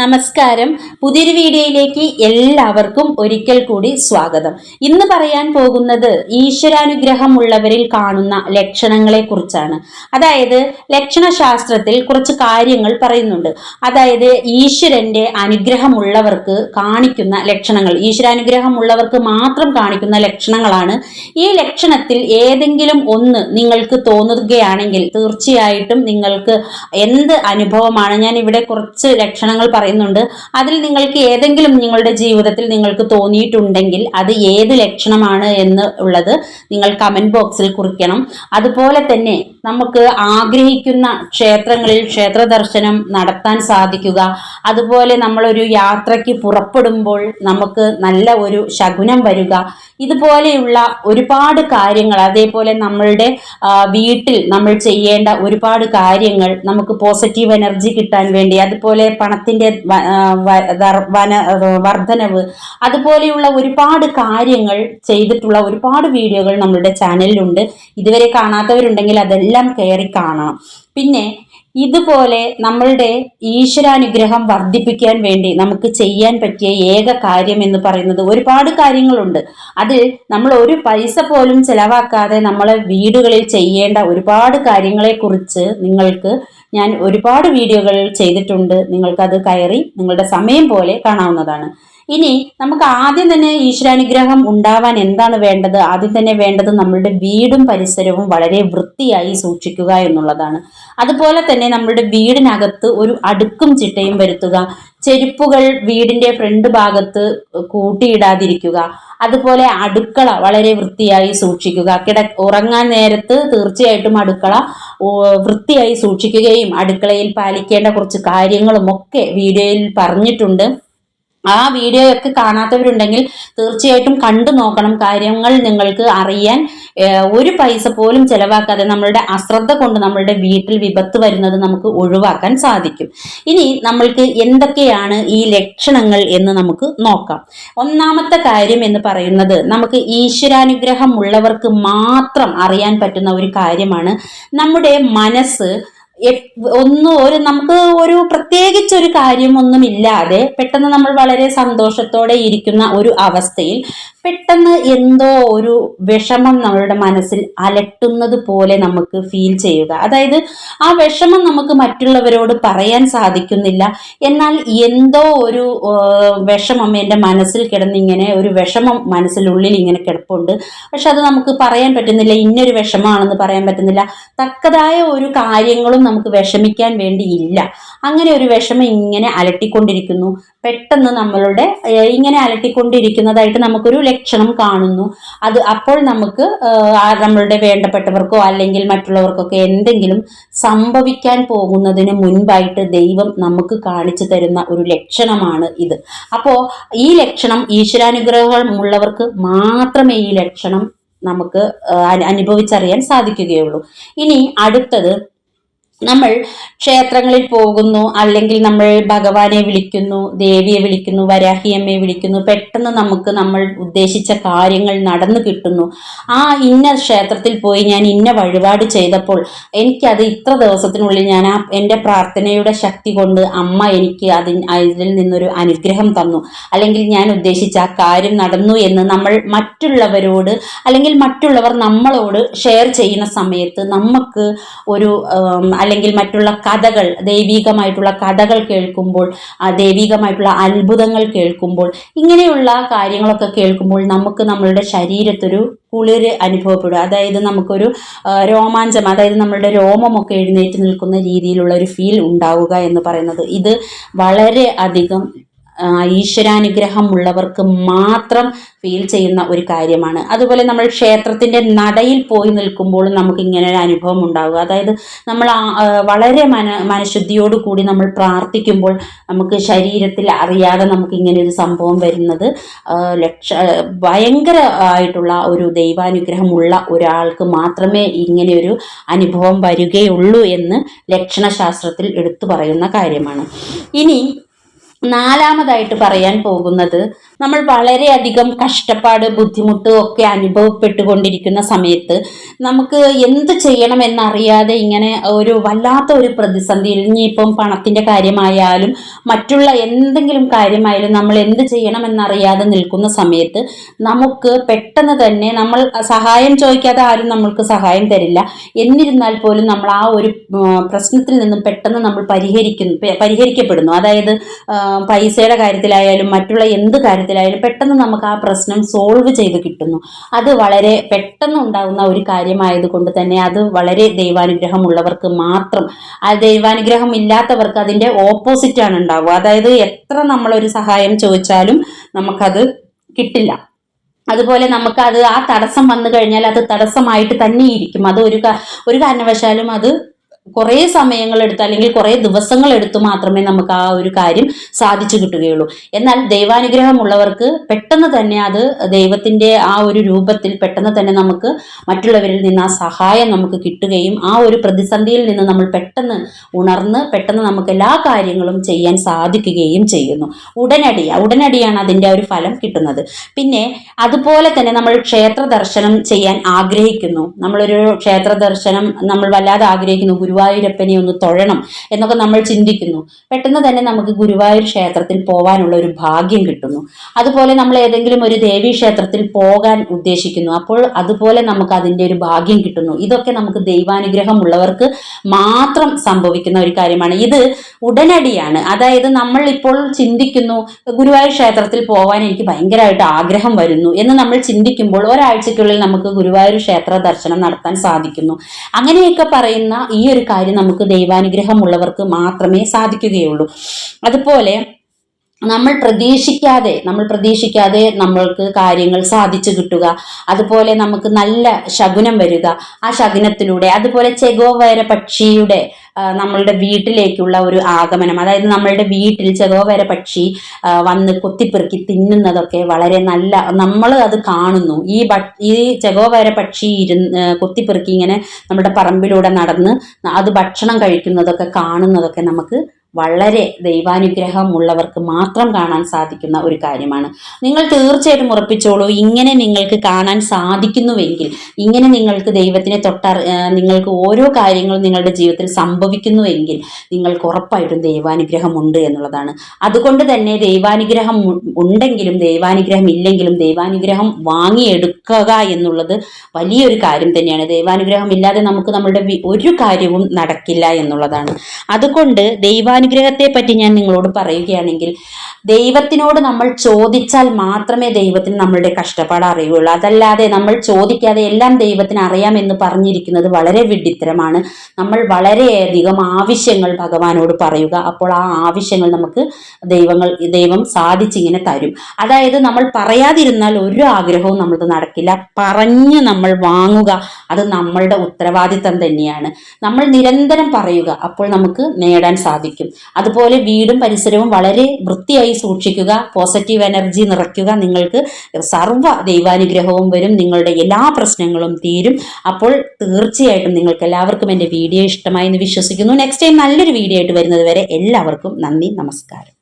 നമസ്കാരം. പുതിയൊരു വീഡിയോയിലേക്ക് എല്ലാവർക്കും ഒരിക്കൽ കൂടി സ്വാഗതം. ഇന്ന് പറയാൻ പോകുന്നത് ഈശ്വരാനുഗ്രഹം ഉള്ളവരിൽ കാണുന്ന ലക്ഷണങ്ങളെ കുറിച്ചാണ് അതായത് ലക്ഷണശാസ്ത്രത്തിൽ കുറച്ച് കാര്യങ്ങൾ പറയുന്നുണ്ട്. അതായത് ഈശ്വരന്റെ അനുഗ്രഹമുള്ളവർക്ക് കാണിക്കുന്ന ലക്ഷണങ്ങൾ ഈശ്വരാനുഗ്രഹം ഉള്ളവർക്ക് മാത്രം കാണിക്കുന്ന ലക്ഷണങ്ങളാണ്. ഈ ലക്ഷണത്തിൽ ഏതെങ്കിലും ഒന്ന് നിങ്ങൾക്ക് തോന്നുകയാണെങ്കിൽ തീർച്ചയായിട്ടും നിങ്ങൾക്ക് എന്ത് അനുഭവമാണ്? ഞാൻ ഇവിടെ കുറച്ച് ലക്ഷണങ്ങൾ പറയുന്നുണ്ട്. അതിൽ നിങ്ങൾക്ക് ഏതെങ്കിലും നിങ്ങളുടെ ജീവിതത്തിൽ നിങ്ങൾക്ക് തോന്നിയിട്ടുണ്ടെങ്കിൽ അത് ഏത് ലക്ഷണമാണ് എന്ന് ഉള്ളത് നിങ്ങൾ കമന്റ് ബോക്സിൽ കുറിക്കണം. അതുപോലെ തന്നെ നമുക്ക് ആഗ്രഹിക്കുന്ന ക്ഷേത്രങ്ങളിൽ ക്ഷേത്ര ദർശനം നടത്താൻ സാധിക്കുക. അതുപോലെ നമ്മളൊരു യാത്രയ്ക്ക് പുറപ്പെടുമ്പോൾ നമുക്ക് നല്ല ഒരു ശകുനം വരിക. ഇതുപോലെയുള്ള ഒരുപാട് കാര്യങ്ങൾ അതേപോലെ നമ്മളുടെ വീട്ടിൽ നമ്മൾ ചെയ്യേണ്ട ഒരുപാട് കാര്യങ്ങൾ നമുക്ക് പോസിറ്റീവ് എനർജി കിട്ടാൻ വേണ്ടി അതുപോലെ പണത്തിന്റെ വന- വർധനവ് അതുപോലെയുള്ള ഒരുപാട് കാര്യങ്ങൾ ചെയ്തിട്ടുള്ള ഒരുപാട് വീഡിയോകൾ നമ്മളുടെ ചാനലിലുണ്ട്. ഇതുവരെ കാണാത്തവരുണ്ടെങ്കിൽ അതെല്ലാം കയറി കാണണം. പിന്നെ ഇതുപോലെ നമ്മളുടെ ഈശ്വരാനുഗ്രഹം വർദ്ധിപ്പിക്കാൻ വേണ്ടി നമുക്ക് ചെയ്യാൻ പറ്റിയ ഏക കാര്യം എന്ന് പറയുന്നത് ഒരുപാട് കാര്യങ്ങളുണ്ട്. അതിൽ നമ്മൾ ഒരു പൈസ പോലും ചെലവാക്കാതെ നമ്മളെ വീടുകളിൽ ചെയ്യേണ്ട ഒരുപാട് കാര്യങ്ങളെക്കുറിച്ച് നിങ്ങൾക്ക് ഞാൻ ഒരുപാട് വീഡിയോകൾ ചെയ്തിട്ടുണ്ട്. നിങ്ങൾക്കത് കയറി നിങ്ങളുടെ സമയം പോലെ കാണാവുന്നതാണ്. ഇനി നമുക്ക് ആദ്യം തന്നെ ഈശ്വരാനുഗ്രഹം ഉണ്ടാവാൻ എന്താണ് വേണ്ടത്? ആദ്യം തന്നെ വേണ്ടത് നമ്മളുടെ വീടും പരിസരവും വളരെ വൃത്തിയായി സൂക്ഷിക്കുക എന്നുള്ളതാണ്. അതുപോലെ തന്നെ നമ്മളുടെ വീടിനകത്ത് ഒരു അടുക്കും ചിട്ടയും വരുത്തുക. ചെരുപ്പുകൾ വീടിന്റെ ഫ്രണ്ട് ഭാഗത്ത് കൂട്ടിയിടാതിരിക്കുക. അതുപോലെ അടുക്കള വളരെ വൃത്തിയായി സൂക്ഷിക്കുക. കിട ഉറങ്ങാൻ നേരത്ത് തീർച്ചയായിട്ടും അടുക്കള വൃത്തിയായി സൂക്ഷിക്കുകയും അടുക്കളയിൽ പാലിക്കേണ്ട കുറച്ച് കാര്യങ്ങളും ഒക്കെ വീഡിയോയിൽ പറഞ്ഞിട്ടുണ്ട്. ആ വീഡിയോ ഒക്കെ കാണാത്തവരുണ്ടെങ്കിൽ തീർച്ചയായിട്ടും കണ്ടു നോക്കണം. കാര്യങ്ങൾ നിങ്ങൾക്ക് അറിയാൻ ഒരു പൈസ പോലും ചെലവാക്കാതെ നമ്മളുടെ അശ്രദ്ധ കൊണ്ട് നമ്മളുടെ വീട്ടിൽ വിപത്ത് വരുന്നത് നമുക്ക് ഒഴിവാക്കാൻ സാധിക്കും. ഇനി നമ്മൾക്ക് എന്തൊക്കെയാണ് ഈ ലക്ഷണങ്ങൾ എന്ന് നമുക്ക് നോക്കാം. ഒന്നാമത്തെ കാര്യം എന്ന് പറയുന്നത് നമുക്ക് ഈശ്വരാനുഗ്രഹം ഉള്ളവർക്ക് മാത്രം അറിയാൻ പറ്റുന്ന ഒരു കാര്യമാണ് നമ്മുടെ മനസ്സ് ഒന്നും ഒരു നമുക്ക് ഒരു പ്രത്യേകിച്ച് ഒരു കാര്യമൊന്നുമില്ലാതെ പെട്ടെന്ന് നമ്മൾ വളരെ സന്തോഷത്തോടെ ഇരിക്കുന്ന ഒരു അവസ്ഥയിൽ പെട്ടെന്ന് എന്തോ ഒരു വിഷമം നമ്മളുടെ മനസ്സിൽ അലട്ടുന്നത് പോലെ നമുക്ക് ഫീൽ ചെയ്യുക. അതായത് ആ വിഷമം നമുക്ക് മറ്റുള്ളവരോട് പറയാൻ സാധിക്കുന്നില്ല. എന്നാൽ എന്തോ ഒരു വിഷമം എന്റെ മനസ്സിൽ കിടന്നിങ്ങനെ ഒരു വിഷമം മനസ്സിലുള്ളിൽ ഇങ്ങനെ കിടപ്പുണ്ട്. പക്ഷെ അത് നമുക്ക് പറയാൻ പറ്റുന്നില്ല. ഇന്നൊരു വിഷമമാണെന്ന് പറയാൻ പറ്റുന്നില്ല. തക്കതായ ഒരു കാര്യങ്ങളും നമുക്ക് വിഷമിക്കാൻ വേണ്ടിയില്ല. അങ്ങനെ ഒരു വിഷമം ഇങ്ങനെ അലട്ടിക്കൊണ്ടിരിക്കുന്നു. പെട്ടെന്ന് നമ്മളുടെ ഇങ്ങനെ അലട്ടിക്കൊണ്ടിരിക്കുന്നതായിട്ട് നമുക്കൊരു ലക്ഷണം കാണുന്നു. അത് അപ്പോൾ നമുക്ക് നമ്മളുടെ വേണ്ടപ്പെട്ടവർക്കോ അല്ലെങ്കിൽ മറ്റുള്ളവർക്കൊക്കെ എന്തെങ്കിലും സംഭവിക്കാൻ പോകുന്നതിന് മുൻപായിട്ട് ദൈവം നമുക്ക് കാണിച്ചു തരുന്ന ഒരു ലക്ഷണമാണ് ഇത്. അപ്പോൾ ഈ ലക്ഷണം ഈശ്വരാനുഗ്രഹം ഉള്ളവർക്ക് മാത്രമേ ഈ ലക്ഷണം നമുക്ക് അനുഭവിച്ചറിയാൻ സാധിക്കുകയുള്ളൂ. ഇനി അടുത്തത് നമ്മൾ ക്ഷേത്രങ്ങളിൽ പോകുന്നു അല്ലെങ്കിൽ നമ്മൾ ഭഗവാനെ വിളിക്കുന്നു ദേവിയെ വിളിക്കുന്നു വരാഹിയമ്മയെ വിളിക്കുന്നു പെട്ടെന്ന് നമുക്ക് നമ്മൾ ഉദ്ദേശിച്ച കാര്യങ്ങൾ നടന്നു കിട്ടുന്നു. ആ ഇന്ന ക്ഷേത്രത്തിൽ പോയി ഞാൻ ഇന്ന വഴിപാട് ചെയ്തപ്പോൾ എനിക്കത് ഇത്ര ദിവസത്തിനുള്ളിൽ ഞാൻ ആ എന്റെ പ്രാർത്ഥനയുടെ ശക്തി കൊണ്ട് അമ്മ എനിക്ക് അതിൽ അതിൽ നിന്നൊരു അനുഗ്രഹം തന്നു. അല്ലെങ്കിൽ ഞാൻ ഉദ്ദേശിച്ച ആ കാര്യം നടന്നു എന്ന് നമ്മൾ മറ്റുള്ളവരോട് അല്ലെങ്കിൽ മറ്റുള്ളവർ നമ്മളോട് ഷെയർ ചെയ്യുന്ന സമയത്ത് നമുക്ക് ഒരു അല്ലെങ്കിൽ മറ്റുള്ള കഥകൾ ദൈവികമായിട്ടുള്ള കഥകൾ കേൾക്കുമ്പോൾ ആ ദൈവികമായിട്ടുള്ള അത്ഭുതങ്ങൾ കേൾക്കുമ്പോൾ ഇങ്ങനെയുള്ള കാര്യങ്ങളൊക്കെ കേൾക്കുമ്പോൾ നമുക്ക് നമ്മളുടെ ശരീരത്തൊരു കുളിര് അനുഭവപ്പെടും അതായത് നമുക്കൊരു രോമാഞ്ചം അതായത് നമ്മളുടെ രോമമൊക്കെ എഴുന്നേറ്റ് നിൽക്കുന്ന രീതിയിലുള്ള ഒരു ഫീൽ ഉണ്ടാവുക എന്ന് പറയുന്നത്. ഇത് വളരെ അധികം ആ, ഈശ്വരാനുഗ്രഹം ഉള്ളവർക്ക് മാത്രം ഫീൽ ചെയ്യുന്ന ഒരു കാര്യമാണ്. അതുപോലെ നമ്മൾ ക്ഷേത്രത്തിന്റെ നടയിൽ പോയി നിൽക്കുമ്പോൾ നമുക്ക് ഇങ്ങനെ ഒരു അനുഭവം ഉണ്ടാവുക. അതായത് നമ്മൾ വളരെ മന മനഃശുദ്ധിയോടുകൂടി നമ്മൾ പ്രാർത്ഥിക്കുമ്പോൾ നമുക്ക് ശരീരത്തിൽ അറിയാതെ നമുക്ക് ഇങ്ങനെ ഒരു സംഭവം വരുന്നത് ലക്ഷ ഭയങ്കര ആയിട്ടുള്ള ഒരു ദൈവാനുഗ്രഹമുള്ള ഒരാൾക്ക് മാത്രമേ ഇങ്ങനെ ഒരു അനുഭവം വരികയുള്ളൂ എന്ന് ലക്ഷണശാസ്ത്രത്തിൽ എടുത്തു പറയുന്ന കാര്യമാണ്. ഇനി നാലാമതായിട്ട് പറയാൻ പോകുന്നത് നമ്മൾ വളരെയധികം കഷ്ടപ്പാട് ബുദ്ധിമുട്ട് ഒക്കെ അനുഭവപ്പെട്ടുകൊണ്ടിരിക്കുന്ന സമയത്ത് നമുക്ക് എന്ത് ചെയ്യണം എന്നറിയാതെ ഇങ്ങനെ ഒരു വല്ലാത്ത ഒരു പ്രതിസന്ധിയിൽ ഇനിയിപ്പം പണത്തിന്റെ കാര്യമായാലും മറ്റുള്ള എന്തെങ്കിലും കാര്യമായാലും നമ്മൾ എന്ത് ചെയ്യണം എന്നറിയാതെ നിൽക്കുന്ന സമയത്ത് നമുക്ക് പെട്ടെന്ന് തന്നെ നമ്മൾ സഹായം ചോദിക്കാതെ ആരും നമ്മൾക്ക് സഹായം തരില്ല. എന്നിരുന്നാൽ പോലും നമ്മൾ ആ ഒരു പ്രശ്നത്തിൽ നിന്നും പെട്ടെന്ന് നമ്മൾ പരിഹരിക്കുന്നു പരിഹരിക്കപ്പെടുന്നു. അതായത് പൈസയുടെ കാര്യത്തിലായാലും മറ്റുള്ള എന്ത് കാര്യത്തിലായാലും പെട്ടെന്ന് നമുക്ക് ആ പ്രശ്നം സോൾവ് ചെയ്ത് കിട്ടുന്നു. അത് വളരെ പെട്ടെന്ന് ഉണ്ടാകുന്ന ഒരു കാര്യമായതുകൊണ്ട് തന്നെ അത് വളരെ ദൈവാനുഗ്രഹമുള്ളവർക്ക് മാത്രം ആ ദൈവാനുഗ്രഹം ഇല്ലാത്തവർക്ക് അതിന്റെ ഓപ്പോസിറ്റാണ് ഉണ്ടാവുക. അതായത് എത്ര നമ്മളൊരു സഹായം ചോദിച്ചാലും നമുക്കത് കിട്ടില്ല. അതുപോലെ നമുക്ക് അത് ആ തടസ്സം വന്നു കഴിഞ്ഞാൽ അത് തടസ്സമായിട്ട് തന്നെ ഇരിക്കും അത് ഒരു ഒരു കാരണവശാലും അത് കുറേ സമയങ്ങളെടുത്ത് അല്ലെങ്കിൽ കുറേ ദിവസങ്ങളെടുത്ത് മാത്രമേ നമുക്ക് ആ ഒരു കാര്യം സാധിച്ചു കിട്ടുകയുള്ളൂ. എന്നാൽ ദൈവാനുഗ്രഹമുള്ളവർക്ക് പെട്ടെന്ന് തന്നെ അത് ദൈവത്തിന്റെ ആ ഒരു രൂപത്തിൽ പെട്ടെന്ന് തന്നെ നമുക്ക് മറ്റുള്ളവരിൽ നിന്ന് ആ സഹായം നമുക്ക് കിട്ടുകയും ആ ഒരു പ്രതിസന്ധിയിൽ നിന്ന് നമ്മൾ പെട്ടെന്ന് ഉണർന്ന് പെട്ടെന്ന് നമുക്ക് എല്ലാ കാര്യങ്ങളും ചെയ്യാൻ സാധിക്കുകയും ചെയ്യുന്നു. ഉടനടി ഉടനടിയാണ് അതിന്റെ ഒരു ഫലം കിട്ടുന്നത്. പിന്നെ അതുപോലെ തന്നെ നമ്മൾ ക്ഷേത്ര ദർശനം ചെയ്യാൻ ആഗ്രഹിക്കുന്നു. നമ്മളൊരു ക്ഷേത്ര ദർശനം നമ്മൾ വല്ലാതെ ആഗ്രഹിക്കുന്നു. ഗുരു ഗുരുവായൂരപ്പനെ ഒന്ന് തൊഴണം എന്നൊക്കെ നമ്മൾ ചിന്തിക്കുന്നു. പെട്ടെന്ന് തന്നെ നമുക്ക് ഗുരുവായൂർ ക്ഷേത്രത്തിൽ പോകാനുള്ള ഒരു ഭാഗ്യം കിട്ടുന്നു. അതുപോലെ നമ്മൾ ഏതെങ്കിലും ഒരു ദേവീ ക്ഷേത്രത്തിൽ പോകാൻ ഉദ്ദേശിക്കുന്നു. അപ്പോൾ അതുപോലെ നമുക്ക് അതിന്റെ ഒരു ഭാഗ്യം കിട്ടുന്നു. ഇതൊക്കെ നമുക്ക് ദൈവാനുഗ്രഹം ഉള്ളവർക്ക് മാത്രം സംഭവിക്കുന്ന ഒരു കാര്യമാണ്. ഇത് ഉടനടിയാണ്. അതായത് നമ്മൾ ഇപ്പോൾ ചിന്തിക്കുന്നു ഗുരുവായൂർ ക്ഷേത്രത്തിൽ പോകാൻ എനിക്ക് ഭയങ്കരമായിട്ട് ആഗ്രഹം വരുന്നു എന്ന് നമ്മൾ ചിന്തിക്കുമ്പോൾ ഒരാഴ്ചക്കുള്ളിൽ നമുക്ക് ഗുരുവായൂർ ക്ഷേത്ര ദർശനം നടത്താൻ സാധിക്കുന്നു. അങ്ങനെയൊക്കെ പറയുന്ന ഈ ഒരു കാര്യം നമുക്ക് ദൈവാനുഗ്രഹമുള്ളവർക്ക് മാത്രമേ സാധിക്കുകയുള്ളൂ. അതുപോലെ നമ്മൾ പ്രതീക്ഷിക്കാതെ നമ്മൾ പ്രതീക്ഷിക്കാതെ നമ്മൾക്ക് കാര്യങ്ങൾ സാധിച്ചു കിട്ടുക. അതുപോലെ നമുക്ക് നല്ല ശകുനം വരിക ആ ശകുനത്തിലൂടെ. അതുപോലെ ചെഗോവയര പക്ഷിയുടെ നമ്മളുടെ വീട്ടിലേക്കുള്ള ഒരു ആഗമനം. അതായത് നമ്മളുടെ വീട്ടിൽ ചെഗോവര പക്ഷി വന്ന് കൊത്തിപ്പെറുക്കി തിന്നുന്നതൊക്കെ വളരെ നല്ല നമ്മൾ അത് കാണുന്നു. ഈ ഈ ചെഗോവര പക്ഷി ഇരുന്ന് കൊത്തിപ്പെറുക്കി ഇങ്ങനെ നമ്മുടെ പറമ്പിലൂടെ നടന്ന് അത് ഭക്ഷണം കഴിക്കുന്നതൊക്കെ കാണുന്നതൊക്കെ നമുക്ക് വളരെ ദൈവാനുഗ്രഹം ഉള്ളവർക്ക് മാത്രം കാണാൻ സാധിക്കുന്ന ഒരു കാര്യമാണ്. നിങ്ങൾ തീർച്ചയായിട്ടും ഉറപ്പിച്ചോളൂ ഇങ്ങനെ നിങ്ങൾക്ക് കാണാൻ സാധിക്കുന്നുവെങ്കിൽ ഇങ്ങനെ നിങ്ങൾക്ക് ദൈവത്തിനെ തൊട്ട നിങ്ങൾക്ക് ഓരോ കാര്യങ്ങളും നിങ്ങളുടെ ജീവിതത്തിൽ സംഭവിക്കുന്നുവെങ്കിൽ നിങ്ങൾക്ക് ഉറപ്പായിട്ടും ദൈവാനുഗ്രഹം ഉണ്ട് എന്നുള്ളതാണ്. അതുകൊണ്ട് തന്നെ ദൈവാനുഗ്രഹം ഉണ്ടെങ്കിലും ദൈവാനുഗ്രഹം ഇല്ലെങ്കിലും ദൈവാനുഗ്രഹം വാങ്ങിയെടുക്കുക എന്നുള്ളത് വലിയൊരു കാര്യം തന്നെയാണ്. ദൈവാനുഗ്രഹം ഇല്ലാതെ നമുക്ക് നമ്മളുടെ ഒരു കാര്യവും നടക്കില്ല എന്നുള്ളതാണ്. അതുകൊണ്ട് ദൈവ ദൈവാനുഗ്രഹത്തെ പറ്റി ഞാൻ നിങ്ങളോട് പറയുകയാണെങ്കിൽ ദൈവത്തിനോട് നമ്മൾ ചോദിച്ചാൽ മാത്രമേ ദൈവത്തിന് നമ്മളുടെ കഷ്ടപ്പാട് അറിയുള്ളൂ അതല്ലാതെ നമ്മൾ ചോദിക്കാതെ എല്ലാം ദൈവത്തിന് അറിയാമെന്ന് പറഞ്ഞിരിക്കുന്നത് വളരെ വിഡിത്തരമാണ് നമ്മൾ വളരെയധികം ആവശ്യങ്ങൾ ഭഗവാനോട് പറയുക അപ്പോൾ ആ ആവശ്യങ്ങൾ നമുക്ക് ദൈവങ്ങൾ ദൈവം സാധിച്ചിങ്ങനെ തരും. അതായത് നമ്മൾ പറയാതിരുന്നാൽ ഒരു ആഗ്രഹവും നമ്മൾ നടക്കില്ല. പറഞ്ഞ് നമ്മൾ വാങ്ങുക അത് നമ്മളുടെ ഉത്തരവാദിത്തം തന്നെയാണ്. നമ്മൾ നിരന്തരം പറയുക അപ്പോൾ നമുക്ക് നേടാൻ സാധിക്കും. അതുപോലെ വീടും പരിസരവും വളരെ വൃത്തിയായി സൂക്ഷിക്കുക പോസിറ്റീവ് എനർജി നിറയ്ക്കുക. നിങ്ങൾക്ക് സർവ ദൈവാനുഗ്രഹവും വരും നിങ്ങളുടെ എല്ലാ പ്രശ്നങ്ങളും തീരും. അപ്പോൾ തീർച്ചയായിട്ടും നിങ്ങൾക്ക് എല്ലാവർക്കും എന്റെ വീഡിയോ ഇഷ്ടമായി എന്ന് വിശ്വസിക്കുന്നു. നെക്സ്റ്റ് ടൈം നല്ലൊരു വീഡിയോ ആയിട്ട് വരുന്നത് വരെ എല്ലാവർക്കും നന്ദി നമസ്കാരം.